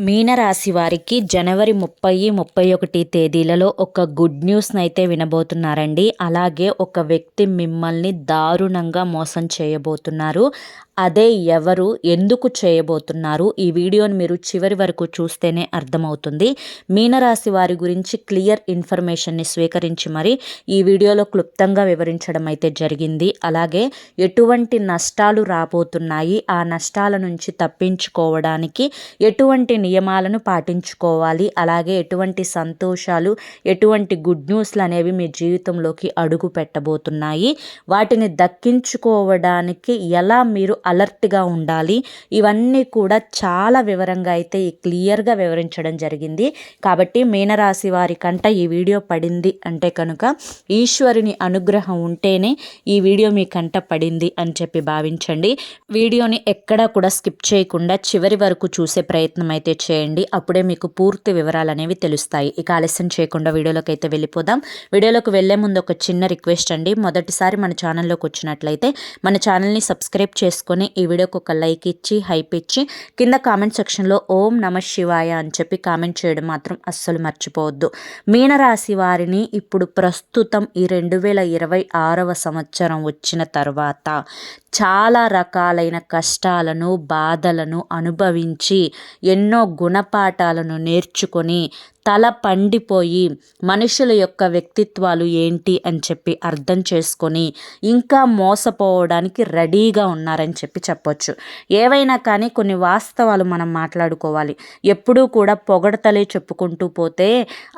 మీనరాశి వారికి జనవరి ముప్పై ముప్పై ఒకటి తేదీలలో ఒక గుడ్ న్యూస్ని అయితే వినబోతున్నారండి. అలాగే ఒక వ్యక్తి మిమ్మల్ని దారుణంగా మోసం చేయబోతున్నారు. అదే ఎవరు ఎందుకు చేయబోతున్నారు? ఈ వీడియోని మీరు చివరి వరకు చూస్తేనే అర్థమవుతుంది. మీనరాశి వారి గురించి క్లియర్ ఇన్ఫర్మేషన్ని స్వీకరించి మరి ఈ వీడియోలో క్లుప్తంగా వివరించడం అయితే జరిగింది. అలాగే ఎటువంటి నష్టాలు రాబోతున్నాయి? ఆ నష్టాల నుంచి తప్పించుకోవడానికి ఎటువంటి నియమాలను పాటించుకోవాలి? అలాగే ఎటువంటి సంతోషాలు ఎటువంటి గుడ్ న్యూస్లు అనేవి మీ జీవితంలోకి అడుగు పెట్టబోతున్నాయి? వాటిని దక్కించుకోవడానికి ఎలా మీరు అలర్ట్గా ఉండాలి. ఇవన్నీ కూడా చాలా వివరంగా అయితే క్లియర్గా వివరించడం జరిగింది. కాబట్టి మీనరాశి వారి కంట ఈ వీడియో పడింది అంటే కనుక ఈశ్వరుని అనుగ్రహం ఉంటేనే ఈ వీడియో మీ కంట పడింది అని చెప్పి భావించండి. వీడియోని ఎక్కడా కూడా స్కిప్ చేయకుండా చివరి వరకు చూసే ప్రయత్నం అయితే చేయండి. అప్పుడే మీకు పూర్తి వివరాలు అనేవి తెలుస్తాయి. ఇక ఆలస్యం చేయకుండా వీడియోలోకి అయితే వెళ్ళిపోదాం. వీడియోలోకి వెళ్ళే ముందు ఒక చిన్న రిక్వెస్ట్ అండి. మొదటిసారి మన ఛానల్లోకి వచ్చినట్లయితే మన ఛానల్ని సబ్స్క్రైబ్ చేసుకొని చేసుకొని ఈ వీడియోకి ఒక లైక్ ఇచ్చి హైప్ ఇచ్చి కింద కామెంట్ సెక్షన్లో ఓం నమ శివాయ అని చెప్పి కామెంట్ చేయడం మాత్రం అస్సలు మర్చిపోవద్దు. మీనరాశి వారిని ఇప్పుడు ప్రస్తుతం ఈ రెండు వేల ఇరవై ఆరవ సంవత్సరం వచ్చిన తర్వాత చాలా రకాలైన కష్టాలను బాధలను అనుభవించి ఎన్నో గుణపాఠాలను నేర్చుకొని తల పండిపోయి మనుషుల యొక్క వ్యక్తిత్వాలు ఏంటి అని చెప్పి అర్థం చేసుకొని ఇంకా మోసపోవడానికి రెడీగా ఉన్నారని చెప్పి చెప్పొచ్చు. ఏవైనా కానీ కొన్ని వాస్తవాలు మనం మాట్లాడుకోవాలి. ఎప్పుడూ కూడా పొగడతలే చెప్పుకుంటూ పోతే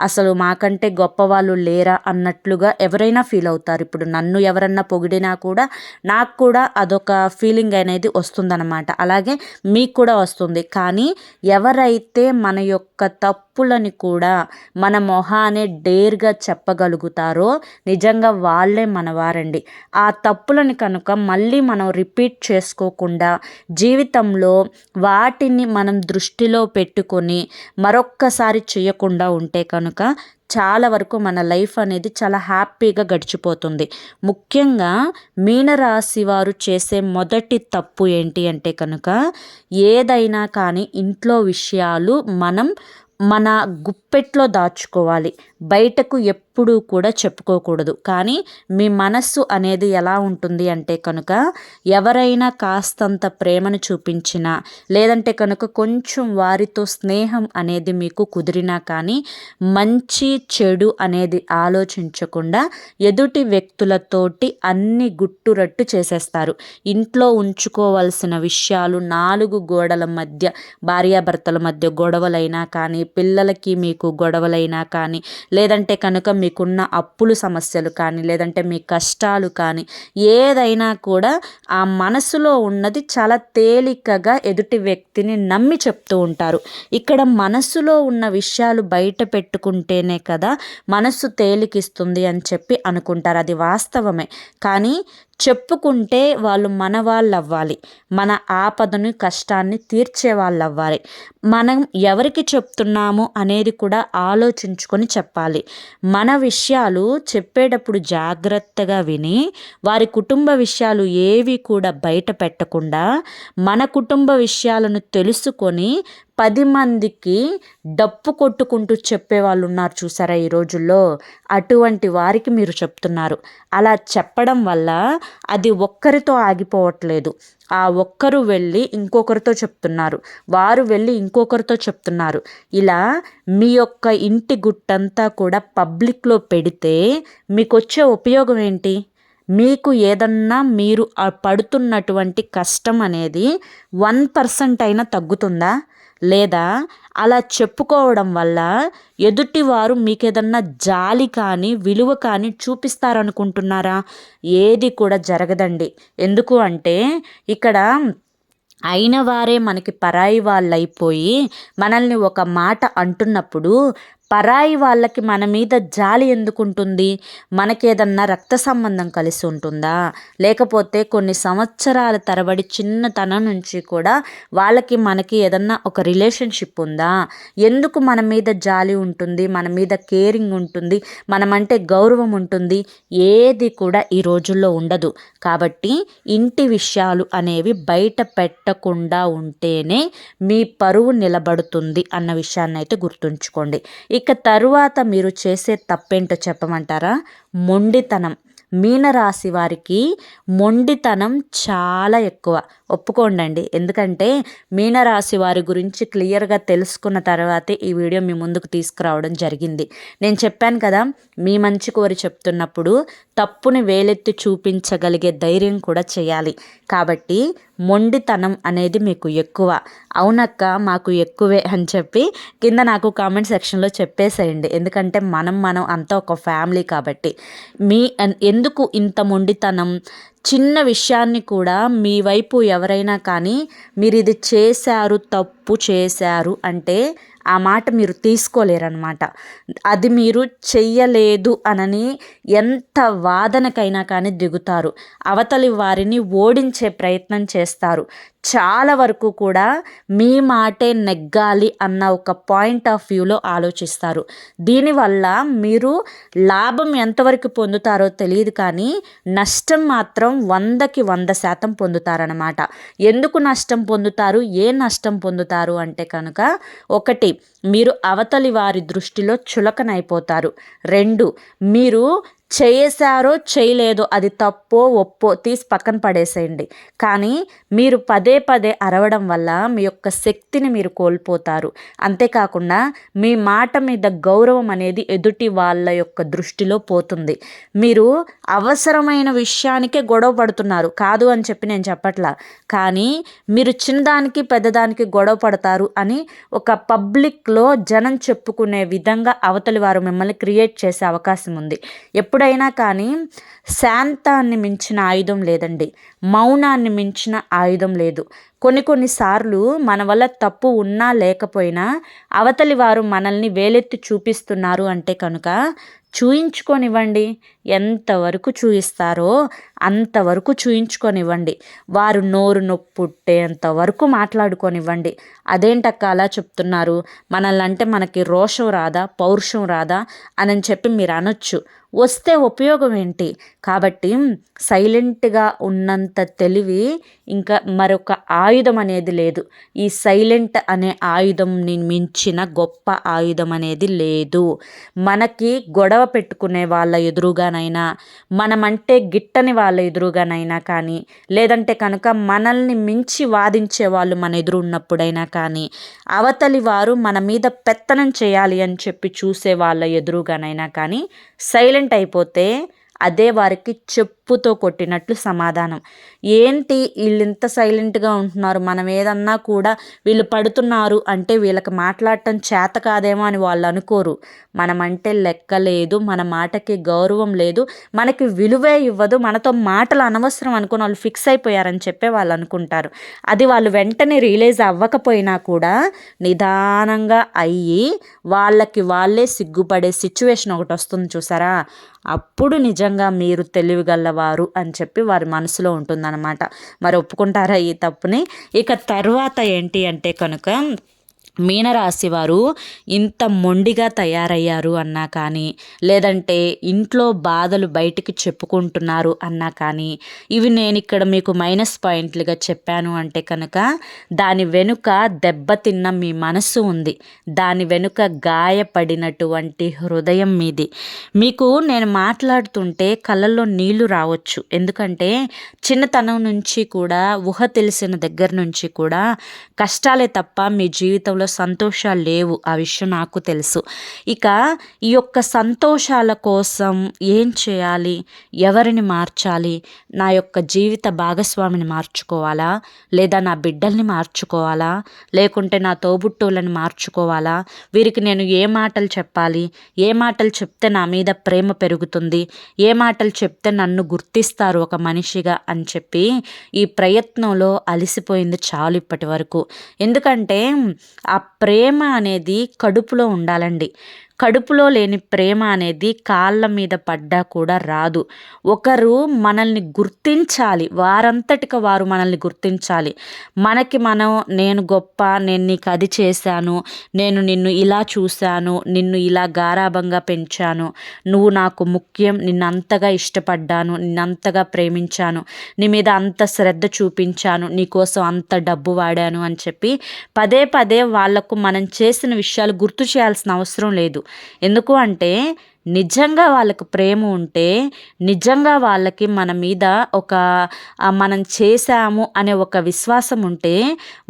అసలు మాకంటే గొప్పవాళ్ళు లేరా అన్నట్లుగా ఎవరైనా ఫీల్ అవుతారు. ఇప్పుడు నన్ను ఎవరన్నా పొగిడినా కూడా నాకు కూడా అదొక ఫీలింగ్ అనేది వస్తుందన్నమాట. అలాగే మీకు కూడా వస్తుంది. కానీ ఎవరైతే మన యొక్క తప్పులని కూడా మన మొహానే డేర్గా చెప్పగలుగుతారో నిజంగా వాళ్ళే మనవారండి. ఆ తప్పులని కనుక మళ్ళీ మనం రిపీట్ చేసుకోకుండా జీవితంలో వాటిని మనం దృష్టిలో పెట్టుకొని మరొక్కసారి చేయకుండా ఉంటే కనుక చాలా వరకు మన లైఫ్ అనేది చాలా హ్యాపీగా గడిచిపోతుంది. ముఖ్యంగా మీనరాశి వారు చేసే మొదటి తప్పు ఏంటి అంటే కనుక ఏదైనా కానీ ఇంట్లో విషయాలు మనం మన గుప్పెట్లో దాచుకోవాలి. బయటకు ఎప్పుడూ కూడా చెప్పుకోకూడదు. కానీ మీ మనస్సు అనేది ఎలా ఉంటుంది అంటే కనుక ఎవరైనా కాస్తంత ప్రేమను చూపించినా లేదంటే కనుక కొంచెం వారితో స్నేహం అనేది మీకు కుదిరినా కానీ మంచి చెడు అనేది ఆలోచించకుండా ఎదుటి వ్యక్తులతోటి అన్ని గుట్టురట్టు చేసేస్తారు. ఇంట్లో ఉంచుకోవాల్సిన విషయాలు నాలుగు గోడల మధ్య భార్యాభర్తల మధ్య గొడవలైనా కానీ పిల్లలకి మీకు గొడవలైనా కానీ లేదంటే కనుక మీకున్న అప్పులు సమస్యలు కానీ లేదంటే మీ కష్టాలు కానీ ఏదైనా కూడా ఆ మనసులో ఉన్నది చాలా తేలికగా ఎదుటి వ్యక్తిని నమ్మి చెప్తూ ఉంటారు. ఇక్కడ మనసులో ఉన్న విషయాలు బయట పెట్టుకుంటేనే కదా మనసు తేలికిస్తుంది అని చెప్పి అనుకుంటారు. అది వాస్తవమే. కానీ చెప్పుకుంటే వాళ్ళు మన వాళ్ళు అవ్వాలి మన ఆపదను కష్టాన్ని తీర్చే వాళ్ళు అవ్వాలి మనం ఎవరికి చెప్తున్నాము అనేది కూడా ఆలోచించుకొని చెప్పాలి. మన విషయాలు చెప్పేటప్పుడు జాగ్రత్తగా విని వారి కుటుంబ విషయాలు ఏవి కూడా బయట పెట్టకుండా మన కుటుంబ విషయాలను తెలుసుకొని పది మందికి డప్పు కొట్టుకుంటూ చెప్పేవాళ్ళు ఉన్నారు చూసారా ఈ రోజుల్లో? అటువంటి వారికి మీరు చెప్తున్నారు. అలా చెప్పడం వల్ల అది ఒక్కరితో ఆగిపోవట్లేదు. ఆ ఒక్కరు వెళ్ళి ఇంకొకరితో చెప్తున్నారు. వారు వెళ్ళి ఇంకొకరితో చెప్తున్నారు. ఇలా మీ యొక్క ఇంటి గుట్టంతా కూడా పబ్లిక్లో పెడితే మీకు వచ్చే ఉపయోగం ఏంటి? మీకు ఏదన్నా మీరు పడుతున్నటువంటి కష్టం అనేది వన్ పర్సెంట్ అయినా తగ్గుతుందా? లేదా అలా చెప్పుకోవడం వల్ల ఎదుటివారు మీకు ఏదన్నా జాలి కానీ విలువ కానీ చూపిస్తారనుకుంటున్నారా? ఏది కూడా జరగదండి. ఎందుకు అంటే ఇక్కడ అయిన వారే మనకి పరాయి వాళ్ళు అయిపోయి మనల్ని ఒక మాట అంటున్నప్పుడు పరాయి వాళ్ళకి మన మీద జాలి ఎందుకుంటుంది? మనకేదన్నా రక్త సంబంధం కలిసి ఉంటుందా? లేకపోతే కొన్ని సంవత్సరాల తరబడి చిన్నతనం నుంచి కూడా వాళ్ళకి మనకి ఏదన్నా ఒక రిలేషన్షిప్ ఉందా? ఎందుకు మన మీద జాలి ఉంటుంది? మన మీద కేరింగ్ ఉంటుంది? మనమంటే గౌరవం ఉంటుంది? ఏది కూడా ఈ రోజుల్లో ఉండదు. కాబట్టి ఇంటి విషయాలు అనేవి బయట పెట్టకుండా ఉంటేనే మీ పరువు నిలబడుతుంది అన్న విషయాన్ని అయితే గుర్తుంచుకోండి ఇక తరువాత మీరు చేసే తప్పేంటో చెప్పమంటారా? మొండితనం. మీనరాశి వారికి మొండితనం చాలా ఎక్కువ. ఒప్పుకోండి ఎందుకంటే మీనరాశి వారి గురించి క్లియర్గా తెలుసుకున్న తర్వాతే ఈ వీడియో మీ ముందుకు తీసుకురావడం జరిగింది. నేను చెప్పాను కదా మీ మంచి కోరి చెప్తున్నప్పుడు తప్పుని వేలెత్తి చూపించగలిగే ధైర్యం కూడా చేయాలి. కాబట్టి మొండితనం అనేది మీకు ఎక్కువ. అవునక్క మాకు ఎక్కువే అని చెప్పి కింద నాకు కామెంట్ సెక్షన్లో చెప్పేసేయండి. ఎందుకంటే మనం మనం అంతా ఒక ఫ్యామిలీ కాబట్టి. మీ ఎందుకు ఇంత మొండితనం? చిన్న విషయాన్ని కూడా మీ వైపు ఎవరైనా కానీ మీరు ఇది చేశారు తప్పు చేశారు అంటే ఆ మాట మీరు తీసుకోలేరనమాట అది మీరు చెయ్యలేదు అనని ఎంత వాదనకైనా కానీ దిగుతారు. అవతలి వారిని ఓడించే ప్రయత్నం చేస్తారు. చాలా వరకు కూడా మీ మాటే నెగ్గాలి అన్న ఒక పాయింట్ ఆఫ్ వ్యూలో ఆలోచిస్తారు. దీనివల్ల మీరు లాభం ఎంతవరకు పొందుతారో తెలియదు కానీ నష్టం మాత్రం వందకి వంద శాతం పొందుతారనమాట ఎందుకు నష్టం పొందుతారు? ఏ నష్టం పొందుతారు? అంటే కనుక ఒకటి మీరు అవతలి వారి దృష్టిలో చులకనైపోతారు. రెండు మీరు చేశారో చేయలేదో అది తప్పో ఒప్పో తీసి పక్కన పడేసేయండి. కానీ మీరు పదే పదే అరవడం వల్ల మీ యొక్క శక్తిని మీరు కోల్పోతారు. అంతేకాకుండా మీ మాట మీద గౌరవం అనేది ఎదుటి వాళ్ళ యొక్క దృష్టిలో పోతుంది. మీరు అవసరమైన విషయానికే గొడవ పడుతున్నారు. కాదు అని చెప్పి నేను చెప్పట్లా. కానీ మీరు చిన్నదానికి పెద్దదానికి గొడవ పడతారు అని ఒక పబ్లిక్లో జనం చెప్పుకునే విధంగా అవతలి వారు మిమ్మల్ని క్రియేట్ చేసే అవకాశం ఉంది. ఎప్పుడు ఎప్పుడైనా కానీ శాంతాన్ని మించిన ఆయుధం లేదండి. మౌనాన్ని మించిన ఆయుధం లేదు. కొన్ని కొన్నిసార్లు మన వల్ల తప్పు ఉన్నా లేకపోయినా అవతలి వారు మనల్ని వేలెత్తి చూపిస్తున్నారు అంటే కనుక చూయించుకొనివ్వండి. ఎంతవరకు చూయిస్తారో అంతవరకు చూయించుకొనివ్వండి. వారు నోరు నొప్పుట్టేంత వరకు మాట్లాడుకొనివ్వండి. అదేంటక్క అలా చెప్తున్నారు? మనల్ని అంటే మనకి రోషం రాదా? పౌరుషం రాదా? అని చెప్పి మీరు అనొచ్చు. వస్తే ఉపయోగం ఏంటి? కాబట్టి సైలెంట్గా ఉన్నంత తెలివి ఇంకా మరొక ఆయుధం అనేది లేదు. ఈ సైలెంట్ అనే ఆయుధంని మించిన గొప్ప ఆయుధం అనేది లేదు. మనకి గొడవ పెట్టుకునే వాళ్ళ ఎదురుగానైనా మనమంటే గిట్టని వాళ్ళ ఎదురుగానైనా కానీ లేదంటే కనుక మనల్ని మించి వాదించే వాళ్ళు మన ఎదురు ఉన్నప్పుడైనా కానీ అవతలి వారు మన మీద పెత్తనం చేయాలి అని చెప్పి చూసే వాళ్ళ ఎదురుగానైనా కానీ సైలెంట్ అయిపోతే అదే వారికి చెప్పుతో కొట్టినట్లు సమాధానం. ఏంటి వీళ్ళు ఇంత సైలెంట్గా ఉంటున్నారు? మనం ఏదన్నా కూడా వీళ్ళు పడుతున్నారు అంటే వీళ్ళకి మాట్లాడటం చేత కాదేమో అని వాళ్ళు అనుకోరు. మనమంటే లెక్క లేదు మన మాటకి గౌరవం లేదు మనకి విలువే ఇవ్వదు మనతో మాటలు అనవసరం అనుకుని వాళ్ళు ఫిక్స్ అయిపోయారని చెప్పే వాళ్ళు అనుకుంటారు. అది వాళ్ళు వెంటనే రియలైజ్ అవ్వకపోయినా కూడా నిదానంగా అయ్యి వాళ్ళకి వాళ్ళే సిగ్గుపడే సిచ్యువేషన్ ఒకటి వస్తుంది చూసారా? అప్పుడు నిజంగా మీరు తెలివిగలవారు వారు అని చెప్పి వారి మనసులో ఉంటుందన్నమాట. మరి ఒప్పుకుంటారా ఈ తప్పుని? ఇక తర్వాత ఏంటి అంటే కనుక మీనరాశి వారు ఇంత మొండిగా తయారయ్యారు అన్నా కానీ లేదంటే ఇంట్లో బాధలు బయటికి చెప్పుకుంటున్నారు అన్నా కానీ ఇవి నేను ఇక్కడ మీకు మైనస్ పాయింట్లుగా చెప్పాను అంటే కనుక దాని వెనుక దెబ్బతిన్న మీ మనసు ఉంది. దాని వెనుక గాయపడినటువంటి హృదయం మీది. మీకు నేను మాట్లాడుతుంటే కళ్ళల్లో నీళ్ళు రావచ్చు. ఎందుకంటే చిన్నతనం నుంచి కూడా ఊహ తెలిసిన దగ్గర నుంచి కూడా కష్టాలే తప్ప మీ జీవితంలో జీవితంలో సంతోషాలు లేవు. ఆ విషయం నాకు తెలుసు. ఇక ఈ యొక్క సంతోషాల కోసం ఏం చేయాలి? ఎవరిని మార్చాలి? నా యొక్క జీవిత భాగస్వామిని మార్చుకోవాలా? లేదా నా బిడ్డల్ని మార్చుకోవాలా? లేకుంటే నా తోబుట్టువులను మార్చుకోవాలా? వీరికి నేను ఏ మాటలు చెప్పాలి? ఏ మాటలు చెప్తే నా మీద ప్రేమ పెరుగుతుంది? ఏ మాటలు చెప్తే నన్ను గుర్తిస్తారు ఒక మనిషిగా అని చెప్పి ఈ ప్రయత్నంలో అలిసిపోయింది చాలు ఇప్పటి వరకు. ఎందుకంటే ఆ ప్రేమ అనేది కడుపులో ఉండాలండి. కడుపులో లేని ప్రేమ అనేది కాళ్ళ మీద పడ్డా కూడా రాదు. ఒకరు మనల్ని గుర్తించాలి. వారంతటిక వారు మనల్ని గుర్తించాలి. మనకి మనం నేను గొప్ప నేను నీకు అది చేశాను నేను నిన్ను ఇలా చూశాను నిన్ను ఇలా గారాభంగా పెంచాను నువ్వు నాకు ముఖ్యం నిన్నంతగా ఇష్టపడ్డాను నిన్నంతగా ప్రేమించాను నీ మీద అంత శ్రద్ధ చూపించాను నీకోసం అంత డబ్బు వాడాను అని చెప్పి పదే పదే వాళ్ళకు మనం చేసిన విషయాలు గుర్తు చేయాల్సిన అవసరం లేదు. ఎందుకు అంటే నిజంగా వాళ్ళకి ప్రేమ ఉంటే నిజంగా వాళ్ళకి మన మీద ఒక మనం చేశాము అనే ఒక విశ్వాసం ఉంటే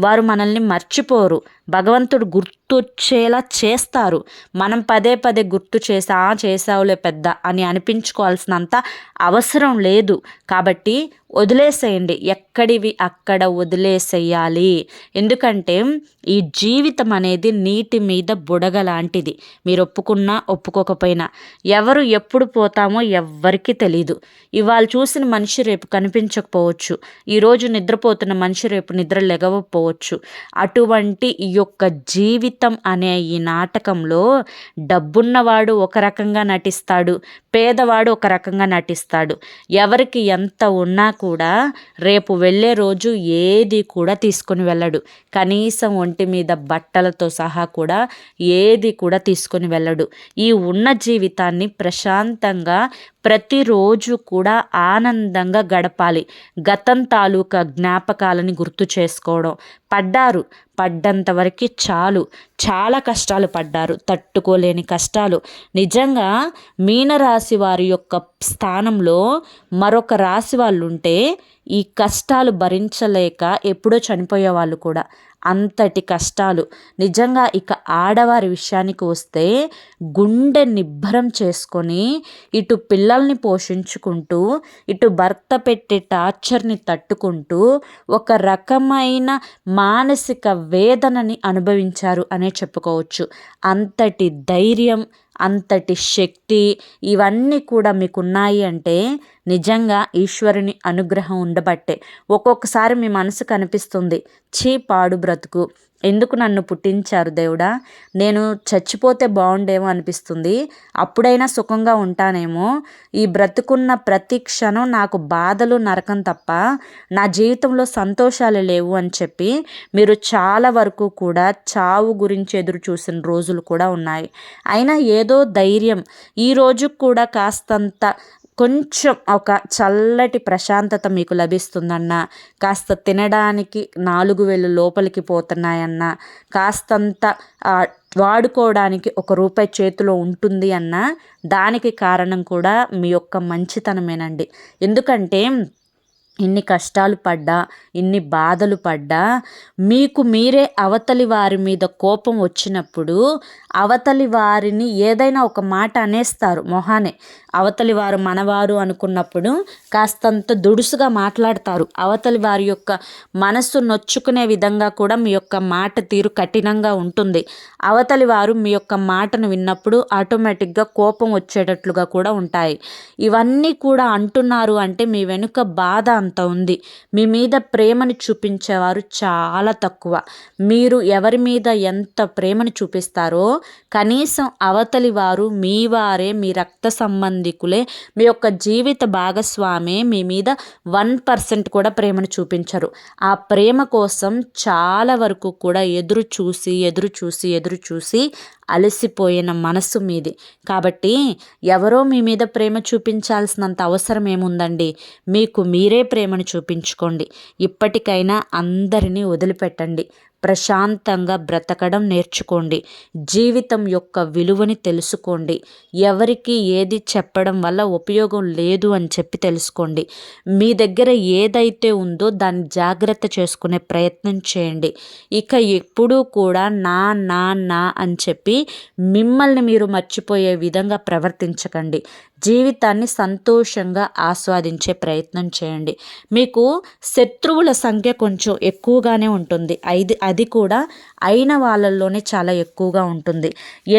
వారు మనల్ని మర్చిపోరు. భగవంతుడు గుర్తొచ్చేలా చేస్తారు. మనం పదే పదే గుర్తు చేసా చేసావులే పెద్ద అని అనిపించుకోవాల్సినంత అవసరం లేదు. కాబట్టి వదిలేసేయండి. ఎక్కడివి అక్కడ వదిలేసేయాలి. ఎందుకంటే ఈ జీవితం అనేది నీటి మీద బుడగ లాంటిది. మీరు ఒప్పుకున్నా ఒప్పుకోకపోయినా. ఎవరు ఎప్పుడు పోతామో ఎవ్వరికీ తెలీదు. ఇవాళ చూసిన మనిషి రేపు కనిపించకపోవచ్చు. ఈరోజు నిద్రపోతున్న మనిషి రేపు నిద్ర లెగవకపోవచ్చు అటువంటి ఈ యొక్క జీవితం అనే ఈ నాటకంలో డబ్బున్నవాడు ఒక రకంగా నటిస్తాడు పేదవాడు ఒక రకంగా నటిస్తాడు. ఎవరికి ఎంత ఉన్నా కూడా రేపు వెళ్ళే రోజు ఏది కూడా తీసుకొని వెళ్ళడు. కనీసం ఒంటి మీద బట్టలతో సహా కూడా ఏది కూడా తీసుకొని వెళ్ళడు. ఈ ఉన్న జీవితాన్ని ప్రశాంతంగా ప్రతిరోజు కూడా ఆనందంగా గడపాలి. గతం తాలూకా జ్ఞాపకాలని గుర్తు చేసుకోవడం. పడ్డారు. పడ్డంత వరకు చాలు. చాలా కష్టాలు పడ్డారు. తట్టుకోలేని కష్టాలు. నిజంగా మీనరాశి వారి యొక్క స్థానంలో మరొక రాశి వాళ్ళు ఉంటే ఈ కష్టాలు భరించలేక ఎప్పుడో చనిపోయే వాళ్ళు కూడా అంతటి కష్టాలు. నిజంగా ఇక ఆడవారి విషయానికి వస్తే గుండె నిబ్బరం చేసుకొని ఇటు పిల్లల్ని పోషించుకుంటూ ఇటు భర్త పెట్టే టార్చర్ని తట్టుకుంటూ ఒక రకమైన మానసిక వేదనని అనుభవించారు అనే చెప్పుకోవచ్చు. అంతటి ధైర్యం అంతటి శక్తి ఇవన్నీ కూడా మీకు ఉన్నాయి అంటే నిజంగా ఈశ్వరుని అనుగ్రహం ఉండబట్టే. ఒక్కొక్కసారి మీ మనసు కనిపిస్తుంది చీ పాడు బ్రతుకు. ఎందుకు నన్ను పుట్టించారు దేవుడా? నేను చచ్చిపోతే బాగుండేమో అనిపిస్తుంది. అప్పుడైనా సుఖంగా ఉంటానేమో. ఈ బ్రతుకున్న ప్రతి క్షణం నాకు బాధలు నరకం తప్ప నా జీవితంలో సంతోషాలు లేవు అని చెప్పి మీరు చాలా వరకు కూడా చావు గురించి ఎదురు చూసిన రోజులు కూడా ఉన్నాయి. అయినా ఏదో ధైర్యం. ఈ కూడా కాస్తంత కొంచెం ఒక చల్లటి ప్రశాంతత మీకు లభిస్తుందన్న కాస్త తినడానికి నాలుగు వేలు లోపలికి పోతున్నాయన్న కాస్తంత వాడుకోవడానికి ఒక రూపాయి చేతిలో ఉంటుంది అన్న దానికి కారణం కూడా మీ యొక్క మంచితనమేనండి. ఎందుకంటే ఇన్ని కష్టాలు పడ్డా ఇన్ని బాధలు పడ్డా మీకు మీరే అవతలి వారి మీద కోపం వచ్చినప్పుడు అవతలి వారిని ఏదైనా ఒక మాట అనేస్తారు మొహానే. అవతలి వారు మనవారు అనుకున్నప్పుడు కాస్తంత దుడుసుగా మాట్లాడతారు. అవతలి వారి యొక్క మనస్సు నొచ్చుకునే విధంగా కూడా మీ యొక్క మాట తీరు కఠినంగా ఉంటుంది. అవతలి వారు మీ యొక్క మాటను విన్నప్పుడు ఆటోమేటిక్గా కోపం వచ్చేటట్లుగా కూడా ఉంటాయి. ఇవన్నీ కూడా అంటున్నారు అంటే మీ వెనుక బాధ అంత ఉంది. మీ మీద ప్రేమను చూపించేవారు చాలా తక్కువ. మీరు ఎవరి మీద ఎంత ప్రేమను చూపిస్తారో కనీసం అవతలి వారు మీ వారే మీ రక్త సంబంధికులే మీ యొక్క జీవిత భాగస్వామి మీ మీద వన్ పర్సెంట్ కూడా ప్రేమను చూపించరు. ఆ ప్రేమ కోసం చాలా వరకు కూడా ఎదురు చూసి ఎదురు చూసి ఎదురు చూసి అలసిపోయిన మనస్సు మీది. కాబట్టి ఎవరో మీ మీద ప్రేమ చూపించాల్సినంత అవసరం ఏముందండి? మీకు మీరే ప్రేమను చూపించుకోండి. ఇప్పటికైనా అందరినీ వదిలిపెట్టండి. ప్రశాంతంగా బ్రతకడం నేర్చుకోండి. జీవితం యొక్క విలువని తెలుసుకోండి. ఎవరికి ఏది చెప్పడం వల్ల ఉపయోగం లేదు అని చెప్పి తెలుసుకోండి. మీ దగ్గర ఏదైతే ఉందో దాన్ని జాగ్రత్త చేసుకునే ప్రయత్నం చేయండి. ఇక ఎప్పుడూ కూడా నా నా నా అని చెప్పి మిమ్మల్ని మీరు మర్చిపోయే విధంగా ప్రవర్తించకండి. జీవితాన్ని సంతోషంగా ఆస్వాదించే ప్రయత్నం చేయండి. మీకు శత్రువుల సంఖ్య కొంచెం ఎక్కువగానే ఉంటుంది. ఐదు అది కూడా అయిన వాళ్ళల్లోనే చాలా ఎక్కువగా ఉంటుంది.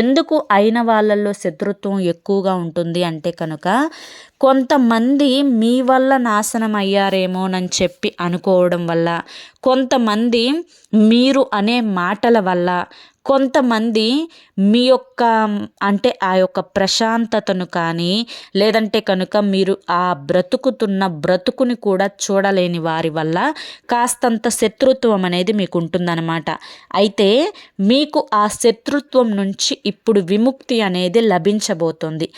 ఎందుకు అయిన వాళ్ళల్లో శత్రుత్వం ఎక్కువగా ఉంటుంది అంటే కనుక కొంతమంది మీ వల్ల నాశనం అయ్యారేమోనని చెప్పి అనుకోవడం వల్ల కొంతమంది మీరు అనే మాటల వల్ల కొంతమంది మీ యొక్క అంటే ఆ యొక్క ప్రశాంతతను కానీ లేదంటే కనుక మీరు ఆ బ్రతుకుతున్న బ్రతుకుని కూడా చూడలేని వారి వల్ల కాస్తంత శత్రుత్వం అనేది మీకు ఉంటుందన్నమాట అయితే మీకు ఆ శత్రుత్వం నుంచి ఇప్పుడు విముక్తి అనేది లభించబోతుంది.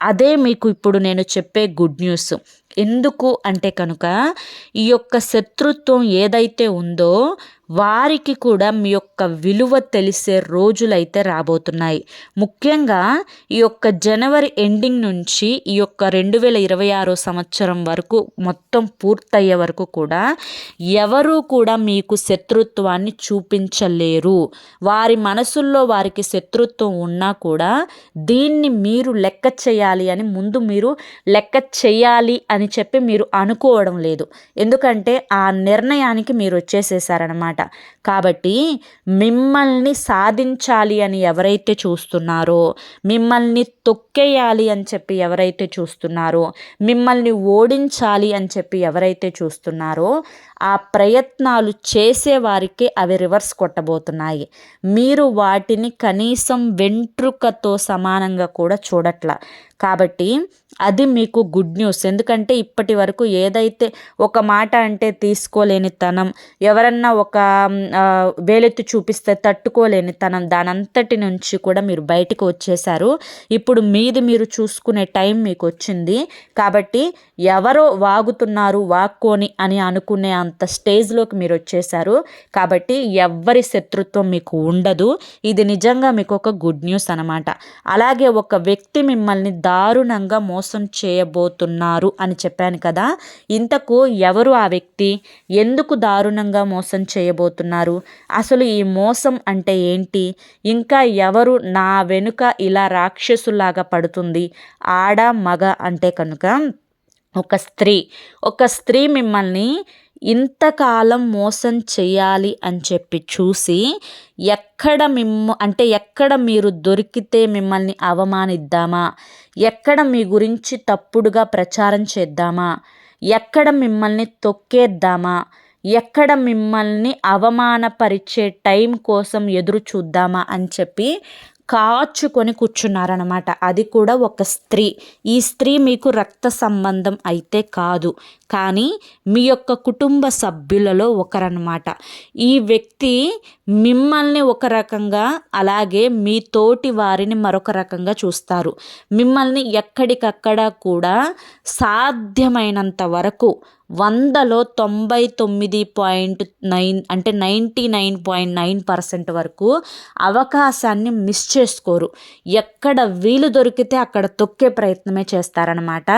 అదే మీకు ఇప్పుడు నేను చెప్పే గుడ్ న్యూస్. ఎందుకు అంటే కనుక ఈ యొక్క శత్రుత్వం ఏదైతే ఉందో వారికి కూడా మీ యొక్క విలువ తెలిసే రోజులైతే రాబోతున్నాయి. ముఖ్యంగా ఈ యొక్క జనవరి ఎండింగ్ నుంచి ఈ యొక్క రెండు వేల ఇరవై ఆరో సంవత్సరం వరకు మొత్తం పూర్తయ్యే వరకు కూడా ఎవరూ కూడా మీకు శత్రుత్వాన్ని చూపించలేరు. వారి మనసుల్లో వారికి శత్రుత్వం ఉన్నా కూడా దీన్ని మీరు లెక్క చేయాలి అని ముందు మీరు లెక్క చేయాలి అని చెప్పి మీరు అనుకోవడం లేదు. ఎందుకంటే ఆ నిర్ణయానికి మీరు వచ్చేసేసారనమాట అనమాట కాబట్టి మిమ్మల్ని సాధించాలి అని ఎవరైతే చూస్తున్నారో మిమ్మల్ని తొక్కేయాలి అని చెప్పి ఎవరైతే చూస్తున్నారో మిమ్మల్ని ఓడించాలి అని చెప్పి ఎవరైతే చూస్తున్నారో ఆ ప్రయత్నాలు చేసేవారికి అవి రివర్స్ కొట్టబోతున్నాయి. మీరు వాటిని కనీసం వెంట్రుకతో సమానంగా కూడా చూడట్ల. కాబట్టి అది మీకు గుడ్ న్యూస్ ఎందుకంటే ఇప్పటి వరకు ఏదైతే ఒక మాట అంటే తీసుకోలేని తనం ఎవరన్నా ఒక వేలెత్తి చూపిస్తే తట్టుకోలేని తనం దానంతటి నుంచి కూడా మీరు బయటకు వచ్చేసారు ఇప్పుడు మీది మీరు చూసుకునే టైం మీకు వచ్చింది. కాబట్టి ఎవరో వాగుతున్నారు వాక్కోని అని అనుకునే అంత అంత స్టేజ్లోకి మీరు వచ్చేసారు. కాబట్టి ఎవ్వరి శత్రుత్వం మీకు ఉండదు. ఇది నిజంగా మీకు ఒక గుడ్ న్యూస్ అనమాట అలాగే ఒక వ్యక్తి మిమ్మల్ని దారుణంగా మోసం చేయబోతున్నారు అని చెప్పాను కదా. ఇంతకు ఎవరు ఆ వ్యక్తి? ఎందుకు దారుణంగా మోసం చేయబోతున్నారు? అసలు ఈ మోసం అంటే ఏంటి? ఇంకా ఎవరు నా వెనుక ఇలా రాక్షసులాగా పడుతుంది? ఆడ మగ అంటే కనుక ఒక స్త్రీ. ఒక స్త్రీ మిమ్మల్ని ఇంతకాలం మోసం చేయాలి అని చెప్పి చూసి ఎక్కడ మిమ్మ అంటే ఎక్కడ మీరు దొరికితే మిమ్మల్ని అవమానిద్దామా? ఎక్కడ మీ గురించి తప్పుడుగా ప్రచారం చేద్దామా? ఎక్కడ మిమ్మల్ని తొక్కేద్దామా? ఎక్కడ మిమ్మల్ని అవమానపరిచే టైం కోసం ఎదురు చూద్దామా అని చెప్పి కాచుకొని కూర్చున్నారనమాట అది కూడా ఒక స్త్రీ. ఈ స్త్రీ మీకు రక్త సంబంధం అయితే కాదు. కానీ మీ యొక్క కుటుంబ సభ్యులలో ఒకరనమాట ఈ వ్యక్తి మిమ్మల్ని ఒక రకంగా అలాగే మీ తోటి వారిని మరొక రకంగా చూస్తారు. మిమ్మల్ని ఎక్కడికక్కడ కూడా సాధ్యమైనంత వరకు వందలో తొంభై తొమ్మిది పాయింట్ నైన్ అంటే ninety nine point nine percent వరకు అవకాశాన్ని మిస్ చేసుకోరు. ఎక్కడ వీలు దొరికితే అక్కడ తొక్కే ప్రయత్నమే చేస్తారనమాట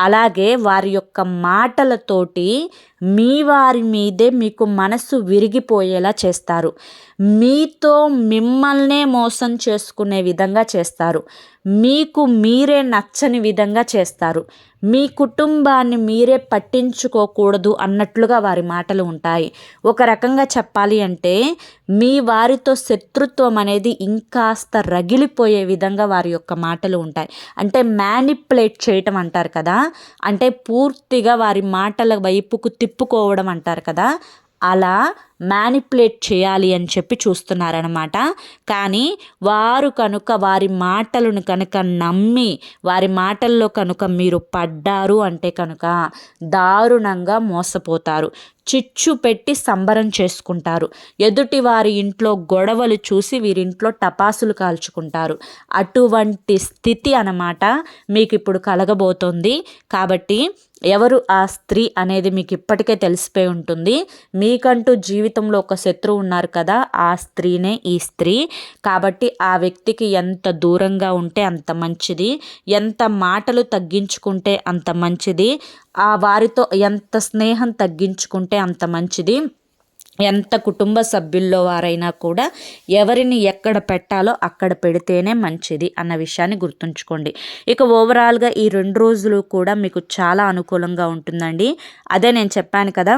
అలాగే వారి యొక్క మాటలతోటి మీ వారి మీదే మీకు మనసు విరిగిపోయేలా చేస్తారు. మీతో మిమ్మల్నే మోసం చేసుకునే విధంగా చేస్తారు. మీకు మీరే నచ్చని విధంగా చేస్తారు. మీ కుటుంబాన్ని మీరే పట్టించుకోకూడదు అన్నట్లుగా వారి మాటలు ఉంటాయి. ఒక రకంగా చెప్పాలి అంటే మీ వారితో శత్రుత్వం అనేది ఇంకాస్త రగిలిపోయే విధంగా వారి యొక్క మాటలు ఉంటాయి. అంటే మ్యానిపులేట్ చేయటం అంటారు కదా. అంటే పూర్తిగా వారి మాటల వైపుకు తిప్పుకోవడం అంటారు కదా. అలా మ్యానిపులేట్ చేయాలి అని చెప్పి చూస్తున్నారనమాట కానీ వారు కనుక వారి మాటలను కనుక నమ్మి వారి మాటల్లో కనుక మీరు పడ్డారు అంటే కనుక దారుణంగా మోసపోతారు. చిచ్చు పెట్టి సంబరం చేసుకుంటారు. ఎదుటి వారి ఇంట్లో గొడవలు చూసి వీరింట్లో టపాసులు కాల్చుకుంటారు. అటువంటి స్థితి అన్నమాట మీకు ఇప్పుడు కలగబోతోంది. కాబట్టి ఎవరు ఆ స్త్రీ అనేది మీకు ఇప్పటికే తెలిసిపోయి ఉంటుంది. మీకంటూ జీవితంలో ఒక శత్రువు ఉన్నారు కదా ఆ స్త్రీనే ఈ స్త్రీ. కాబట్టి ఆ వ్యక్తికి ఎంత దూరంగా ఉంటే అంత మంచిది. ఎంత మాటలు తగ్గించుకుంటే అంత మంచిది. ఆ వారితో ఎంత స్నేహం తగ్గించుకుంటే అంత మంచిది. ఎంత కుటుంబ సభ్యుల్లో వారైనా కూడా ఎవరిని ఎక్కడ పెట్టాలో అక్కడ పెడితేనే మంచిది అన్న విషయాన్ని గుర్తుంచుకోండి. ఇక ఓవరాల్గా ఈ రెండు రోజులు కూడా మీకు చాలా అనుకూలంగా ఉంటుందండి. అదే నేను చెప్పాను కదా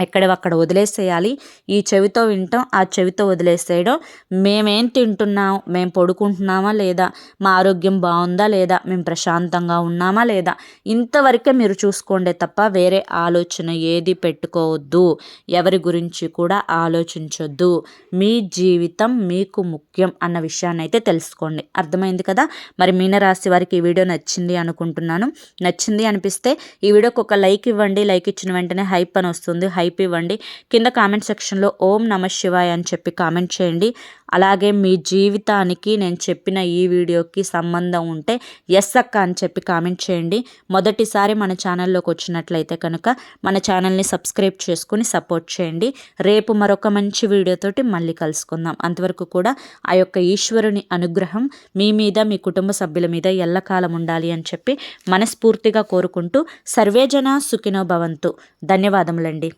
ఎక్కడ అక్కడ వదిలేసేయాలి. ఈ చెవితో వింటాం ఆ చెవితో వదిలేసేయడం. మేమేం తింటున్నాం? మేము పడుకుంటున్నామా లేదా? మా ఆరోగ్యం బాగుందా లేదా? మేము ప్రశాంతంగా ఉన్నామా లేదా? ఇంతవరకే మీరు చూసుకోండి తప్ప వేరే ఆలోచన ఏది పెట్టుకోవద్దు. ఎవరి గురించి కూడా ఆలోచించొద్దు. మీ జీవితం మీకు ముఖ్యం అన్న విషయాన్ని అయితే తెలుసుకోండి. అర్థమైంది కదా? మరి మీనరాశి వారికి ఈ వీడియో నచ్చింది అనుకుంటున్నాను. నచ్చింది అనిపిస్తే ఈ వీడియోకి ఒక లైక్ ఇవ్వండి. లైక్ ఇచ్చిన వెంటనే హైప్ అని వస్తుంది. హైప్ ఇవ్వండి. కింద కామెంట్ సెక్షన్లో ఓం నమ శివాయ అని చెప్పి కామెంట్ చేయండి. అలాగే మీ జీవితానికి నేను చెప్పిన ఈ వీడియోకి సంబంధం ఉంటే ఎస్ అక్క అని చెప్పి కామెంట్ చేయండి. మొదటిసారి మన ఛానల్లోకి వచ్చినట్లయితే కనుక మన ఛానల్ని సబ్స్క్రైబ్ చేసుకుని సపోర్ట్ చేయండి. రేపు మరొక మంచి వీడియోతోటి మళ్ళీ కలుసుకుందాం. అంతవరకు కూడా ఆ యొక్క ఈశ్వరుని అనుగ్రహం మీ మీద మీ కుటుంబ సభ్యుల మీద ఎల్లకాలం ఉండాలి అని చెప్పి మనస్ఫూర్తిగా కోరుకుంటూ సర్వేజన సుఖినో భవంతు. ధన్యవాదములండి.